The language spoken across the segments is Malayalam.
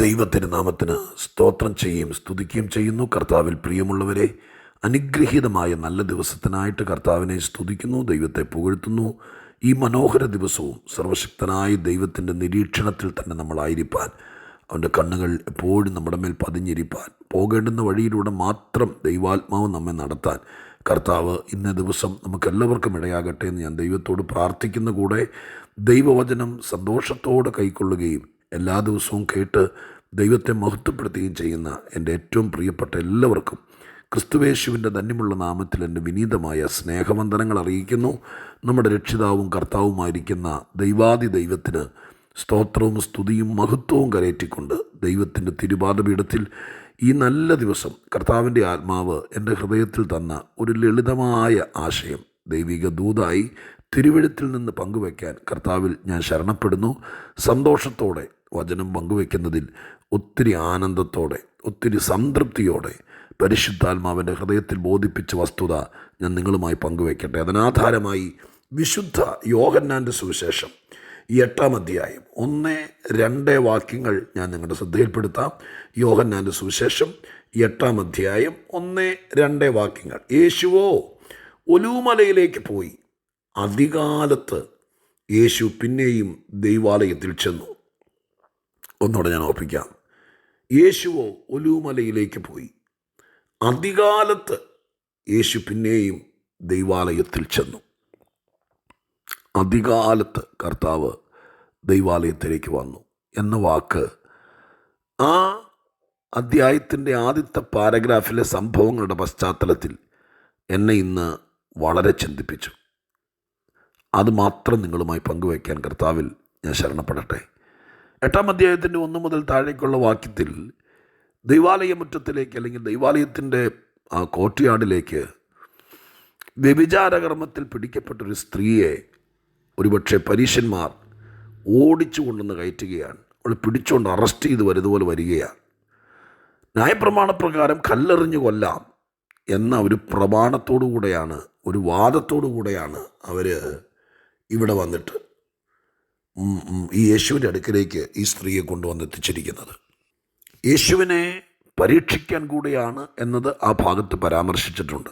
ദൈവത്തിന്റെ നാമത്തിന് സ്തോത്രം ചെയ്യുകയും സ്തുതിക്കുകയും ചെയ്യുന്നു. കർത്താവിൽ പ്രിയമുള്ളവരെ അനുഗ്രഹീതമായ നല്ല ദിവസത്തിനായിട്ട് കർത്താവിനെ സ്തുതിക്കുന്നു ദൈവത്തെ പുകഴ്ത്തുന്നു. ഈ മനോഹര ദിവസവും സർവശക്തനായ ദൈവത്തിന്റെ നിരീക്ഷണത്തിൽ തന്നെ നമ്മളായിരിക്കാൻ അവന്റെ കണ്ണുകൾ എപ്പോഴും നമ്മുടെ മേൽ പതിഞ്ഞിരിപ്പാൻ പോകേണ്ടുന്ന വഴിയിലൂടെ മാത്രം ദൈവാത്മാവ് നമ്മെ നടത്താൻ കർത്താവ് ഇന്ന ദിവസം നമുക്കെല്ലാവർക്കും ഇടയാകട്ടെ എന്ന് ഞാൻ ദൈവത്തോട് പ്രാർത്ഥിക്കുന്ന കൂടെ ദൈവവചനം സന്തോഷത്തോടെ കൈക്കൊള്ളുകയും എല്ലാ ദിവസവും കേട്ട് ദൈവത്തെ മഹത്വപ്പെടുത്തുകയും ചെയ്യുന്ന എന്റെ ഏറ്റവും പ്രിയപ്പെട്ട എല്ലാവർക്കും ക്രിസ്തുവേശുവിന്റെ ധന്യമുള്ള നാമത്തിൽ എന്റെ വിനീതമായ സ്നേഹവന്ദനങ്ങൾ അറിയിക്കുന്നു. നമ്മുടെ രക്ഷിതാവും കർത്താവുമായിരിക്കുന്ന ദൈവാദി ദൈവത്തിന് സ്തോത്രവും സ്തുതിയും മഹത്വവും കരയറ്റിക്കൊണ്ട് ദൈവത്തിന്റെ തിരുപാദപീഠത്തിൽ ഈ നല്ല ദിവസം കർത്താവിന്റെ ആത്മാവ് എന്റെ ഹൃദയത്തിൽ തന്ന ഒരു ലളിതമായ ആശയം ദൈവിക ദൂതായി തിരുവഴുത്തിൽ നിന്ന് പങ്കുവയ്ക്കാൻ കർത്താവിൽ ഞാൻ ശരണപ്പെടുന്നു. സന്തോഷത്തോടെ വചനം പങ്കുവെക്കുന്നതിൽ ഒത്തിരി ആനന്ദത്തോടെ ഒത്തിരി സംതൃപ്തിയോടെ പരിശുദ്ധാത്മാവിന്റെ ഹൃദയത്തിൽ ബോധിപ്പിച്ച വസ്തുത ഞാൻ നിങ്ങളുമായി പങ്കുവെക്കട്ടെ. അതിനാധാരമായി വിശുദ്ധ യോഹന്നാന്റെ സുവിശേഷം ഈ എട്ടാം അധ്യായം ഒന്ന് രണ്ട് വാക്യങ്ങൾ ഞാൻ നിങ്ങളുടെ ശ്രദ്ധയിൽപ്പെടുത്താം. യോഹന്നാന്റെ സുവിശേഷം എട്ടാം അധ്യായം ഒന്ന് രണ്ട് വാക്യങ്ങൾ. യേശുവോ ഒലൂമലയിലേക്ക് പോയി. അധികാലത്ത് യേശു പിന്നെയും ദൈവാലയത്തിൽ ചെന്നു. ഒന്നുകൂടെ ഞാൻ ഓർപ്പിക്കാം. യേശുവോ ഒലുമലയിലേക്ക് പോയി. അധികാലത്ത് യേശു പിന്നെയും ദൈവാലയത്തിൽ ചെന്നു. അധികാലത്ത് കർത്താവ് ദൈവാലയത്തിലേക്ക് വന്നു എന്ന വാക്ക് ആ അധ്യായത്തിന്റെ ആദ്യത്തെ പാരഗ്രാഫിലെ സംഭവങ്ങളുടെ പശ്ചാത്തലത്തിൽ എന്നെ ഇന്ന് വളരെ ചിന്തിപ്പിച്ചു. അത് മാത്രം നിങ്ങളുമായി പങ്കുവയ്ക്കാൻ കർത്താവിൽ ഞാൻ ശരണപ്പെടട്ടെ. എട്ടാം അധ്യായത്തിന്റെ ഒന്ന് മുതൽ താഴേക്കുള്ള വാക്യത്തിൽ ദൈവാലയ മുറ്റത്തിലേക്ക് അല്ലെങ്കിൽ ദൈവാലയത്തിന്റെ ആ കോർട്ട്യാർഡിലേക്ക് വ്യഭിചാരകർമ്മത്തിൽ പിടിക്കപ്പെട്ടൊരു സ്ത്രീയെ ഒരുപക്ഷെ പരീശന്മാർ ഓടിച്ചു കൊണ്ടുവന്ന് കയറ്റുകയാണ്. അവൾ പിടിച്ചുകൊണ്ട് അറസ്റ്റ് ചെയ്ത് വരുന്നതുപോലെ വരികയാണ്. ന്യായപ്രമാണപ്രകാരം കല്ലെറിഞ്ഞു കൊല്ലാം എന്ന ഒരു പ്രമാണത്തോടു കൂടെയാണ് ഒരു വാദത്തോടു കൂടെയാണ് അവർ ഇവിടെ വന്നിട്ട് ഈ യേശുവിന്റെ അടുക്കിലേക്ക് ഈ സ്ത്രീയെ കൊണ്ടുവന്ന് എത്തിച്ചിരിക്കുന്നത്. യേശുവിനെ പരീക്ഷിക്കാൻ കൂടിയാണ് എന്നത് ആ ഭാഗത്ത് പരാമർശിച്ചിട്ടുണ്ട്.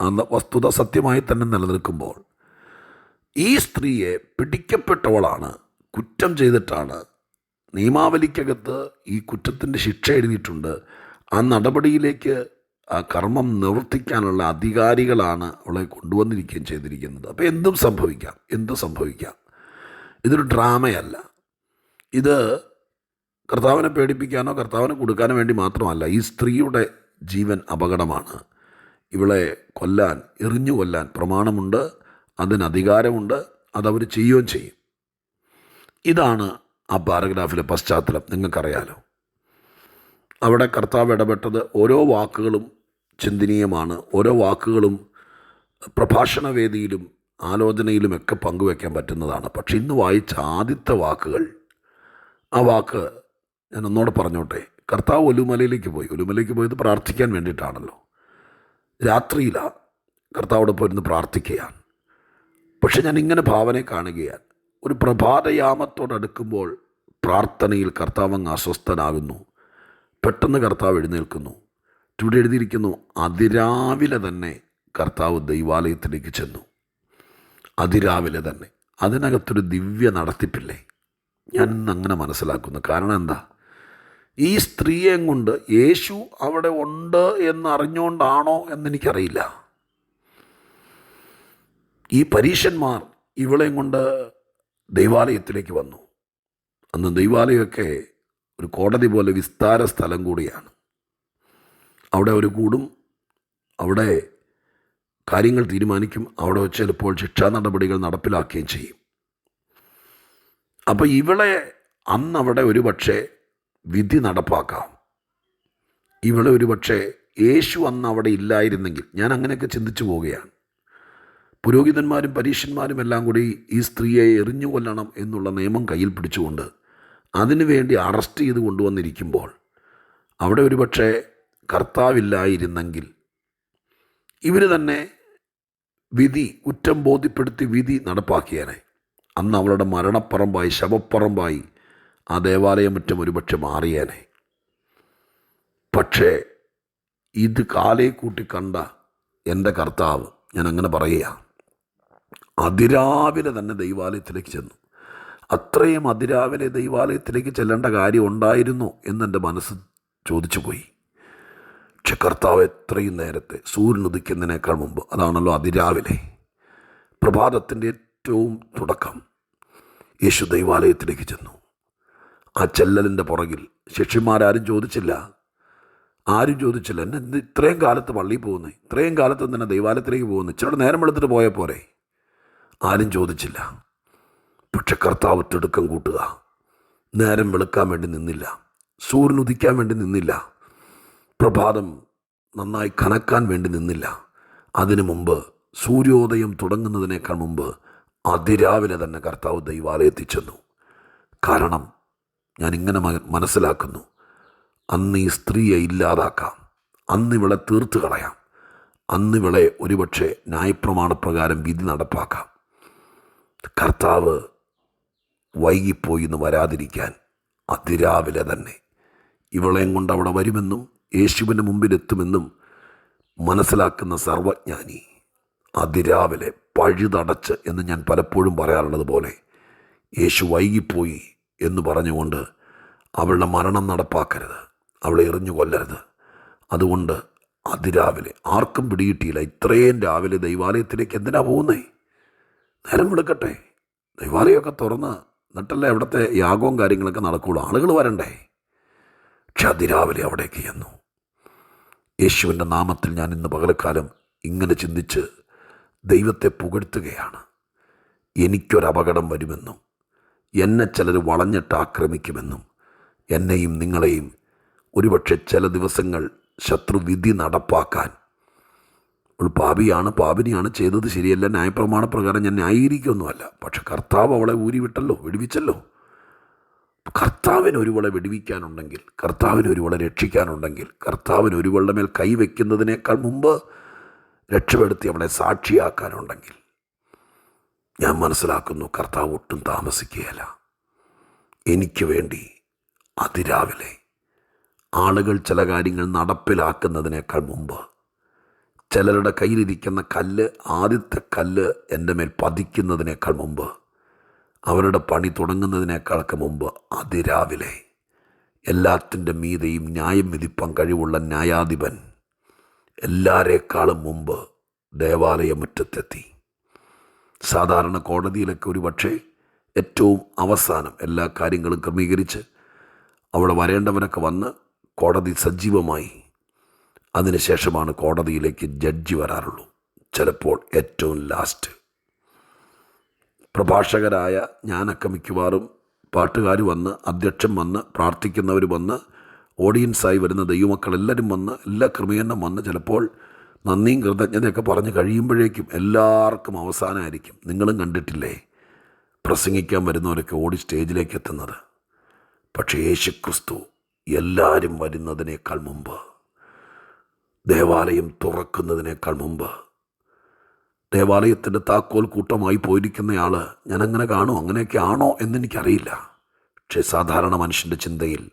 അന്ന് വസ്തുത സത്യമായി തന്നെ നിലനിൽക്കുമ്പോൾ ഈ സ്ത്രീയെ പിടിക്കപ്പെട്ടവളാണ് കുറ്റം ചെയ്തിട്ടാണ് നിയമാവലിക്കകത്ത് ഈ കുറ്റത്തിന്റെ ശിക്ഷ എഴുതിയിട്ടുണ്ട്. ആ നടപടിയിലേക്ക് ആ കർമ്മം നിവർത്തിക്കാനുള്ള അധികാരികളാണ് അവളെ കൊണ്ടുവന്നിരിക്കുകയും ചെയ്തിരിക്കുന്നത്. അപ്പോൾ എന്തും സംഭവിക്കാം എന്തും സംഭവിക്കാം. ഇതൊരു ഡ്രാമയല്ല. ഇത് കർത്താവിനെ പേടിപ്പിക്കാനോ കർത്താവിനെ കൊടുക്കാനോ വേണ്ടി മാത്രമല്ല ഈ സ്ത്രീയുടെ ജീവൻ അപകടമാണ്. ഇവളെ കൊല്ലാൻ എറിഞ്ഞു കൊല്ലാൻ പ്രമാണമുണ്ട് അതിന് അധികാരമുണ്ട് അതവർ ചെയ്യുകയും ചെയ്യും. ഇതാണ് ആ പാരഗ്രാഫിലെ പശ്ചാത്തലം നിങ്ങൾക്കറിയാലോ. അവിടെ കർത്താവ് ഇടപെട്ടത് ഓരോ വാക്കുകളും ചിന്തനീയമാണ് ഓരോ വാക്കുകളും പ്രഭാഷണവേദിയിലും ആലോചനയിലുമൊക്കെ പങ്കുവെക്കാൻ പറ്റുന്നതാണ്. പക്ഷെ ഇന്ന് വായിച്ച ആദ്യത്തെ വാക്കുകൾ ആ വാക്ക് ഞാൻ ഒന്നുകൂടെ പറഞ്ഞോട്ടെ. കർത്താവ് ഒലുമലയിലേക്ക് പോയി. ഒലുമലയിലേക്ക് പോയത് പ്രാർത്ഥിക്കാൻ വേണ്ടിയിട്ടാണല്ലോ. രാത്രിയിലാണ് കർത്താവോടൊപ്പം ഇരുന്ന് പ്രാർത്ഥിക്കുകയാണ്. പക്ഷെ ഞാൻ ഇങ്ങനെ ഭാവനയെ കാണുകയാണ്. ഒരു പ്രഭാതയാമത്തോടടുക്കുമ്പോൾ പ്രാർത്ഥനയിൽ കർത്താവ് അങ്ങ് അസ്വസ്ഥനാകുന്നു. പെട്ടെന്ന് കർത്താവ് എഴുന്നേൽക്കുന്നു. ചുവടെ എഴുതിയിരിക്കുന്നു അതിരാവിലെ തന്നെ കർത്താവ് ദൈവാലയത്തിലേക്ക് ചെന്നു. അതിരാവിലെ തന്നെ. അതിനകത്തൊരു ദിവ്യ നടത്തിപ്പില്ലേ? ഞാൻ അങ്ങനെ മനസ്സിലാക്കുന്നു. കാരണം എന്താ? ഈ സ്ത്രീയേയും കൊണ്ട് യേശു അവിടെ ഉണ്ട് എന്ന് അറിഞ്ഞുകൊണ്ടാണോ എന്നെനിക്കറിയില്ല. ഈ പരീശന്മാർ ഇവളെയും കൊണ്ട് ദൈവാലയത്തിലേക്ക് വന്നു. അന്ന് ദൈവാലയമൊക്കെ ഒരു കോടതി പോലെ വിസ്താര സ്ഥലം കൂടിയാണ്. അവിടെ ഒരു കൂടും അവിടെ കാര്യങ്ങൾ തീരുമാനിക്കും. അവിടെ വെച്ച് ചിലപ്പോൾ ശിക്ഷാ നടപടികൾ നടപ്പിലാക്കുകയും ചെയ്യും. അപ്പോൾ ഇവളെ അന്നവിടെ ഒരു പക്ഷേ വിധി നടപ്പാക്കാം. ഇവളെ ഒരു പക്ഷേ യേശു അന്ന് അവിടെ ഇല്ലായിരുന്നെങ്കിൽ ഞാൻ അങ്ങനെയൊക്കെ ചിന്തിച്ചു പോവുകയാണ്. പുരോഹിതന്മാരും പരീക്ഷന്മാരും എല്ലാം കൂടി ഈ സ്ത്രീയെ എറിഞ്ഞു കൊല്ലണം എന്നുള്ള നിയമം കയ്യിൽ പിടിച്ചുകൊണ്ട് അതിനുവേണ്ടി അറസ്റ്റ് ചെയ്ത് കൊണ്ടുവന്നിരിക്കുമ്പോൾ അവിടെ ഒരുപക്ഷെ കർത്താവില്ലായിരുന്നെങ്കിൽ ഇവർ തന്നെ വിധി കുറ്റം ബോധ്യപ്പെടുത്തി വിധി നടപ്പാക്കിയേനെ. അന്ന് അവളുടെ മരണപ്പറമ്പായി ശവപ്പറമ്പായി ആ ദേവാലയം മുറ്റം ഒരുപക്ഷെ മാറിയേനെ. പക്ഷേ ഇത് കാലേ കൂട്ടി കണ്ട എന്റെ കർത്താവ് ഞാൻ അങ്ങനെ പറയുക അതിരാവിലെ തന്നെ ദൈവാലയത്തിലേക്ക് ചെന്നു. അത്രയും അതിരാവിലെ ദൈവാലയത്തിലേക്ക് ചെല്ലേണ്ട കാര്യം ഉണ്ടായിരുന്നു എന്നെന്റെ മനസ്സ് ചോദിച്ചു പോയി പക്ഷെ കർത്താവ് എത്രയും നേരത്തെ സൂര്യൻ ഉദിക്കുന്നതിനേക്കാൾ മുമ്പ് അതാണല്ലോ അതിരാവിലെ പ്രഭാതത്തിന്റെ ഏറ്റവും തുടക്കം യേശു ദൈവാലയത്തിലേക്ക് ചെന്നു. ആ ചെല്ലലിന്റെ പുറകിൽ ശിഷ്യന്മാരാരും ചോദിച്ചില്ല. ആരും ചോദിച്ചില്ല എന്നെ ഇത്രയും കാലത്ത് പള്ളിയിൽ പോകുന്നത് ഇത്രയും കാലത്ത് തന്നെ ദൈവാലയത്തിലേക്ക് പോകുന്നു? ഇച്ചിരി നേരം എടുത്തിട്ട് പോയ പോരെ? ആരും ചോദിച്ചില്ല. പക്ഷെ കർത്താവ് തിടുക്കം കൂട്ടുക. നേരം വെളുക്കാൻ വേണ്ടി നിന്നില്ല. സൂര്യൻ ഉദിക്കാൻ വേണ്ടി നിന്നില്ല. പ്രഭാതം നന്നായി കനക്കാൻ വേണ്ടി നിന്നില്ല. അതിനു മുമ്പ് സൂര്യോദയം തുടങ്ങുന്നതിനേക്കാൾ മുമ്പ് അതിരാവിലെ തന്നെ കർത്താവ് ദൈവാലയത്തിൽ ചെന്നു കാരണം ഞാൻ ഇങ്ങനെ മനസ്സിലാക്കുന്നു. അന്ന് ഈ സ്ത്രീയെ ഇല്ലാതാക്കാം. അന്ന് ഇവളെ തീർത്ത് കളയാം. അന്ന് ഇവളെ ഒരുപക്ഷെ ന്യായപ്രമാണപ്രകാരം വിധി നടപ്പാക്കാം. കർത്താവ് വൈകിപ്പോയി എന്ന് വരാതിരിക്കാൻ അതിരാവിലെ തന്നെ ഇവളെയും കൊണ്ട് അവിടെ വരുമെന്നും യേശുവിന്റെ മുമ്പിലെത്തുമെന്നും മനസ്സിലാക്കുന്ന സർവജ്ഞാനി അതിരാവിലെ പഴുതടച്ച് എന്ന് ഞാൻ പലപ്പോഴും പറയാറുള്ളത് പോലെ യേശു വൈകിപ്പോയി എന്ന് പറഞ്ഞുകൊണ്ട് അവളുടെ മരണം നടപ്പാക്കരുത് അവളെ എറിഞ്ഞു കൊല്ലരുത്. അതുകൊണ്ട് അതിരാവിലെ ആർക്കും പിടികിട്ടിയില്ല. ഇത്രയും രാവിലെ ദൈവാലയത്തിലേക്ക് എന്തിനാ പോകുന്നേ? നേരം വിളിക്കട്ടെ ദൈവാലയമൊക്കെ തുറന്ന് എന്നിട്ടല്ലേ അവിടുത്തെ യാഗവും കാര്യങ്ങളൊക്കെ നടക്കുകയുള്ളൂ ആളുകൾ വരണ്ടേ? പക്ഷെ അതിരാവിലെ അവിടേക്ക് ചെന്നു. യേശുവിന്റെ നാമത്തിൽ ഞാൻ ഇന്ന് പകലക്കാലം ഇങ്ങനെ ചിന്തിച്ച് ദൈവത്തെ പുകഴ്ത്തുകയാണ്. എനിക്കൊരപകടം വരുമെന്നും എന്നെ ചിലർ വളഞ്ഞിട്ട് ആക്രമിക്കുമെന്നും എന്നെയും നിങ്ങളെയും ഒരുപക്ഷെ ചില ദിവസങ്ങൾ ശത്രുവിധി നടപ്പാക്കാൻ. അവൾ പാപിയാണ് പാപിനിയാണ് ചെയ്തത് ശരിയല്ല ന്യായപ്രമാണ പ്രകാരം ഞാൻ ന്യായീകരിക്കൊന്നുമല്ല. പക്ഷെ കർത്താവ് അവളെ ഊരിവിട്ടല്ലോ വെടിവിച്ചല്ലോ. കർത്താവിന് ഒരുവളെ വെടിവിക്കാനുണ്ടെങ്കിൽ കർത്താവിന് ഒരുവളെ രക്ഷിക്കാനുണ്ടെങ്കിൽ കർത്താവിന് ഒരുവളുടെ മേൽ കൈവയ്ക്കുന്നതിനേക്കാൾ മുമ്പ് രക്ഷപ്പെടുത്തി അവളെ സാക്ഷിയാക്കാനുണ്ടെങ്കിൽ ഞാൻ മനസ്സിലാക്കുന്നു കർത്താവ് ഒട്ടും താമസിക്കുകയല്ല. എനിക്ക് വേണ്ടി അതിരാവിലെ ആളുകൾ ചില കാര്യങ്ങൾ നടപ്പിലാക്കുന്നതിനേക്കാൾ മുമ്പ് ചിലരുടെ കയ്യിലിരിക്കുന്ന കല്ല് ആദ്യത്തെ കല്ല് എന്റെ മേൽ പതിക്കുന്നതിനേക്കാൾ മുമ്പ് അവരുടെ പണി തുടങ്ങുന്നതിനേക്കാളൊക്കെ മുമ്പ് അതിരാവിലെ എല്ലാത്തിന്റെ മീതെയും ന്യായം വിധിപ്പാൻ കഴിവുള്ള ന്യായാധിപൻ എല്ലാരേക്കാളും മുമ്പ് ദേവാലയമുറ്റത്തെത്തി. സാധാരണ കോടതിയിലൊക്കെ ഒരു പക്ഷേ ഏറ്റവും അവസാനം എല്ലാ കാര്യങ്ങളും ക്രമീകരിച്ച് അവിടെ വരേണ്ടവരൊക്കെ വന്ന് കോടതി സജീവമായി. അതിനുശേഷമാണ് കോടതിയിലേക്ക് ജഡ്ജി വരാറുള്ളൂ. ചിലപ്പോൾ ഏറ്റവും ലാസ്റ്റ് പ്രഭാഷകരായ ഞാനൊക്കെ മിക്കവാറും പാട്ടുകാർ വന്ന് അധ്യക്ഷൻ വന്ന് പ്രാർത്ഥിക്കുന്നവർ വന്ന് ഓഡിയൻസായി വരുന്ന ദൈവമക്കൾ എല്ലാവരും വന്ന് എല്ലാ ക്രമീകരണം വന്ന് ചിലപ്പോൾ നന്ദിയും കൃതജ്ഞതയൊക്കെ പറഞ്ഞ് കഴിയുമ്പോഴേക്കും എല്ലാവർക്കും അവസാനമായിരിക്കും. നിങ്ങളും കണ്ടിട്ടില്ലേ? പ്രസംഗിക്കാൻ വരുന്നവരൊക്കെ ഓടി സ്റ്റേജിലേക്ക് എത്തുന്നത്. പക്ഷേ യേശു ക്രിസ്തു എല്ലാവരും വരുന്നതിനേക്കാൾ മുമ്പ് ദേവാലയം തുറക്കുന്നതിനേക്കാൾ മുമ്പ് ദേവാലയത്തിന്റെ താക്കോൽ കൂട്ടമായി പോയിരിക്കുന്നയാൾ ഞാനങ്ങനെ കാണും അങ്ങനെയൊക്കെ ആണോ എന്നെനിക്കറിയില്ല. പക്ഷേ സാധാരണ മനുഷ്യന്റെ ചിന്തയിൽ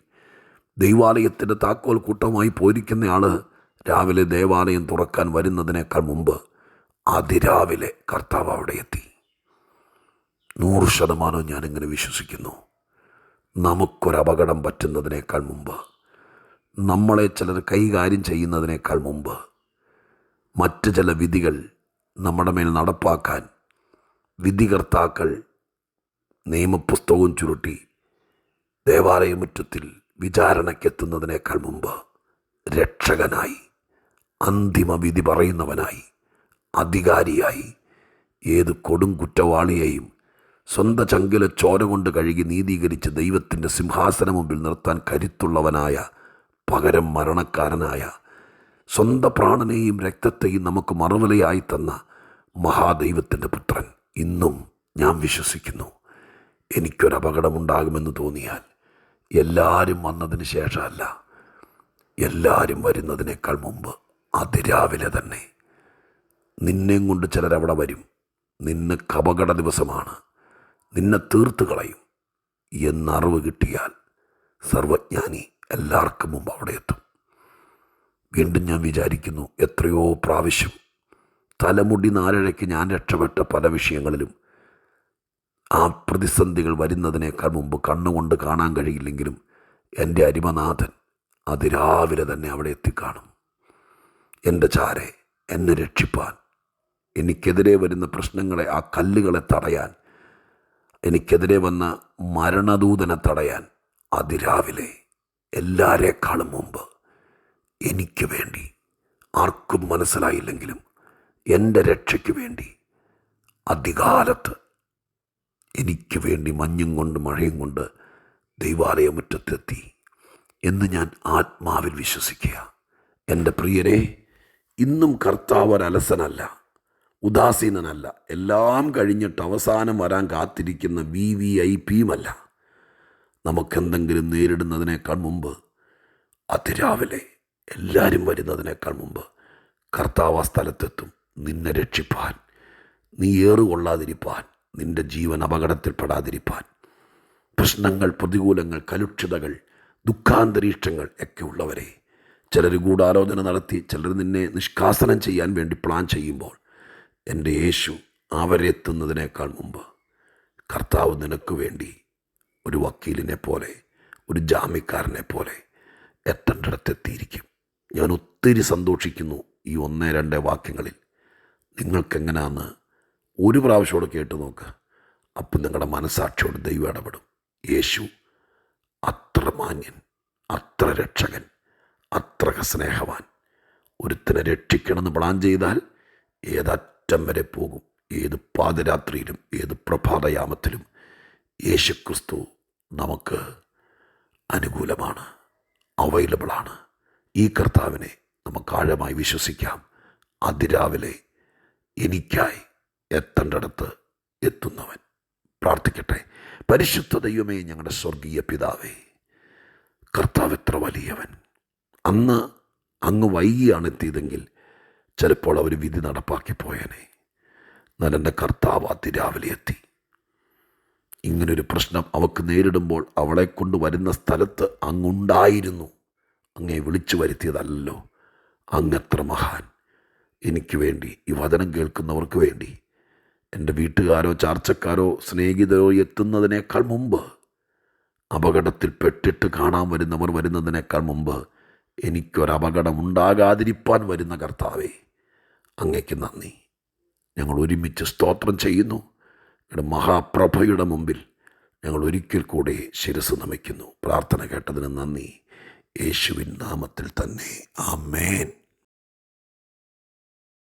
ദൈവാലയത്തിന്റെ താക്കോൽ കൂട്ടമായി പോയിരിക്കുന്നയാൾ രാവിലെ ദേവാലയം തുറക്കാൻ വരുന്നതിനേക്കാൾ മുമ്പ് അതിരാവിലെ കർത്താവ് അവിടെ എത്തി. നൂറ് ശതമാനവും ഞാനിങ്ങനെ വിശ്വസിക്കുന്നു. നമുക്കൊരപകടം പറ്റുന്നതിനേക്കാൾ മുമ്പ് നമ്മളെ ചിലർ കൈകാര്യം ചെയ്യുന്നതിനേക്കാൾ മുമ്പ് മറ്റ് ചില വിധികൾ നമ്മുടെ മേൽ നടപ്പാക്കാൻ വിധികർത്താക്കൾ നിയമപുസ്തകവും ചുരുട്ടി ദേവാലയമുറ്റത്തിൽ വിചാരണയ്ക്കെത്തുന്നതിനേക്കാൾ മുമ്പ് രക്ഷകനായി അന്തിമ വിധി പറയുന്നവനായി അധികാരിയായി ഏത് കൊടും കുറ്റവാളിയെയും സ്വന്തം ചങ്കിലെ ചോര കൊണ്ട് കഴുകി നീതീകരിച്ച് ദൈവത്തിന്റെ സിംഹാസന മുമ്പിൽ നിർത്താൻ കരുത്തുള്ളവനായ പകരം മരണക്കാരനായ സ്വന്തം പ്രാണനെയും രക്തത്തെയും നമുക്ക് മറുവിലയായി തന്ന മഹാദൈവത്തിന്റെ പുത്രൻ ഇന്നും ഞാൻ വിശ്വസിക്കുന്നു. എനിക്കൊരപകടമുണ്ടാകുമെന്ന് തോന്നിയാൽ എല്ലാവരും വന്നതിന് ശേഷമല്ല എല്ലാവരും വരുന്നതിനേക്കാൾ മുമ്പ് അതിരാവിലെ തന്നെ. നിന്നെയും കൊണ്ട് ചിലരവിടെ വരും. നിനക്ക് അപകട ദിവസമാണ്. നിന്നെ തീർത്ത് കളയും. എന്നറിവ് കിട്ടിയാൽ സർവജ്ഞാനി എല്ലാവർക്കും മുമ്പ് അവിടെ എത്തും. വീണ്ടും ഞാൻ വിചാരിക്കുന്നു എത്രയോ പ്രാവശ്യം തലമുടി നാലഴയ്ക്ക് ഞാൻ രക്ഷപ്പെട്ട പല വിഷയങ്ങളിലും ആ പ്രതിസന്ധികൾ വരുന്നതിനേക്കാൾ മുമ്പ് കണ്ണുകൊണ്ട് കാണാൻ കഴിയില്ലെങ്കിലും എന്റെ അരിമനാഥൻ അതിരാവിലെ തന്നെ അവിടെ എത്തിക്കാണും. എന്റെ ചാരെ എന്നെ രക്ഷിപ്പാൻ എനിക്കെതിരെ വരുന്ന പ്രശ്നങ്ങളെ ആ കല്ലുകളെ തടയാൻ എനിക്കെതിരെ വന്ന മരണദൂതനെ തടയാൻ അതിരാവിലെ എല്ലാരേക്കാളും മുമ്പ് എനിക്ക് വേണ്ടി. ആർക്കും മനസ്സിലായില്ലെങ്കിലും എന്റെ രക്ഷയ്ക്ക് വേണ്ടി. അധികാലത്ത് എനിക്ക് വേണ്ടി മഞ്ഞും കൊണ്ട് മഴയും കൊണ്ട് ദൈവാലയമുറ്റത്തെത്തി എന്ന് ഞാൻ ആത്മാവിൽ വിശ്വസിക്കുക. എന്റെ പ്രിയരെ ഇന്നും കർത്താവ് ഒരലസനല്ല ഉദാസീനനല്ല. എല്ലാം കഴിഞ്ഞിട്ട് അവസാനം വരാൻ കാത്തിരിക്കുന്ന വി വി ഐ പിയുമല്ല. നമുക്കെന്തെങ്കിലും നേരിടുന്നതിനേക്കാൾ മുമ്പ് അതിരാവിലെ എല്ലാവരും വരുന്നതിനേക്കാൾ മുമ്പ് കർത്താവ് ആ സ്ഥലത്തെത്തും. നിന്നെ രക്ഷിപ്പാൻ. നീ ഏറുകൊള്ളാതിരിപ്പാൻ. നിന്റെ ജീവൻ അപകടത്തിൽപ്പെടാതിരിപ്പാൻ. പ്രശ്നങ്ങൾ പ്രതികൂലങ്ങൾ കലുഷിതകൾ ദുഃഖാന്തരീക്ഷങ്ങൾ ഒക്കെ ഉള്ളവരെ ചിലർ ഗൂഢാലോചന നടത്തി ചിലർ നിന്നെ നിഷ്കാസനം ചെയ്യാൻ വേണ്ടി പ്ലാൻ ചെയ്യുമ്പോൾ എന്റെ യേശു അവരെത്തുന്നതിനേക്കാൾ മുമ്പ് കർത്താവ് നിനക്ക് വേണ്ടി ഒരു വക്കീലിനെ പോലെ ഒരു ജാമ്യക്കാരനെ പോലെ എത്തേണ്ടിടത്തെത്തിയിരിക്കും. ഞാൻ ഒത്തിരി സന്തോഷിക്കുന്നു ഈ ഒന്ന് രണ്ട് വാക്യങ്ങളിൽ. നിങ്ങൾക്കെങ്ങനെയാന്ന് ഒരു പ്രാവശ്യമോട് കേട്ട് നോക്കുക അപ്പം നിങ്ങളുടെ മനസാക്ഷിയോട് ദൈവം ഇടപെടും. യേശു അത്ര മാന്യൻ അത്ര രക്ഷകൻ അത്ര സ്നേഹവാൻ. ഒരുത്തിനെ രക്ഷിക്കണമെന്ന് പ്ലാൻ ചെയ്താൽ ഏതറ്റം വരെ പോകും. ഏത് പാതിരാത്രിയിലും ഏത് പ്രഭാതയാമത്തിലും യേശുക്രിസ്തു നമുക്ക് അനുകൂലമാണ് അവൈലബിളാണ്. ഈ കർത്താവിനെ നമുക്ക് ആഴമായി വിശ്വസിക്കാം. അതിരാവിലെ എനിക്കായി എത്തേണ്ടടത്ത് എത്തുന്നവൻ. പ്രാർത്ഥിക്കട്ടെ. പരിശുദ്ധ ദൈവമേ ഞങ്ങളുടെ സ്വർഗീയ പിതാവേ കർത്താവ് എത്ര വലിയവൻ. അന്ന് അങ്ങ് വൈകിയാണ് എത്തിയതെങ്കിൽ ചിലപ്പോൾ അവർ വിധി നടപ്പാക്കി പോയനെ. എന്നാൽ കർത്താവ് അതിരാവിലെ എത്തി. ഇങ്ങനൊരു പ്രശ്നം അവൾക്ക് നേരിടുമ്പോൾ അവളെ കൊണ്ട് വരുന്ന സ്ഥലത്ത് അങ്ങുണ്ടായിരുന്നു അങ്ങേ വിളിച്ചു വരുത്തിയതല്ലോ. അങ്ങത്ര മഹാൻ. എനിക്ക് വേണ്ടി ഈ വചനം കേൾക്കുന്നവർക്ക് വേണ്ടി. എന്റെ വീട്ടുകാരോ ചാർച്ചക്കാരോ സ്നേഹിതരോ എത്തുന്നതിനേക്കാൾ മുമ്പ് അപകടത്തിൽ പെട്ടിട്ട് കാണാൻ വരുന്നവർ വരുന്നതിനേക്കാൾ മുമ്പ് എനിക്കൊരപകടം ഉണ്ടാകാതിരിപ്പാൻ വരുന്ന കർത്താവേ അങ്ങയ്ക്ക് നന്ദി. ഞങ്ങൾ ഒരുമിച്ച് സ്തോത്രം ചെയ്യുന്നു. ഞങ്ങളുടെ മഹാപ്രഭയുടെ മുമ്പിൽ ഞങ്ങൾ ഒരിക്കൽ കൂടെ ശിരസ് നമിക്കുന്നു. പ്രാർത്ഥന കേട്ടതിന് നന്ദി. യേശുവിൻ നാമത്തിൽ തന്നെ. ആമേൻ.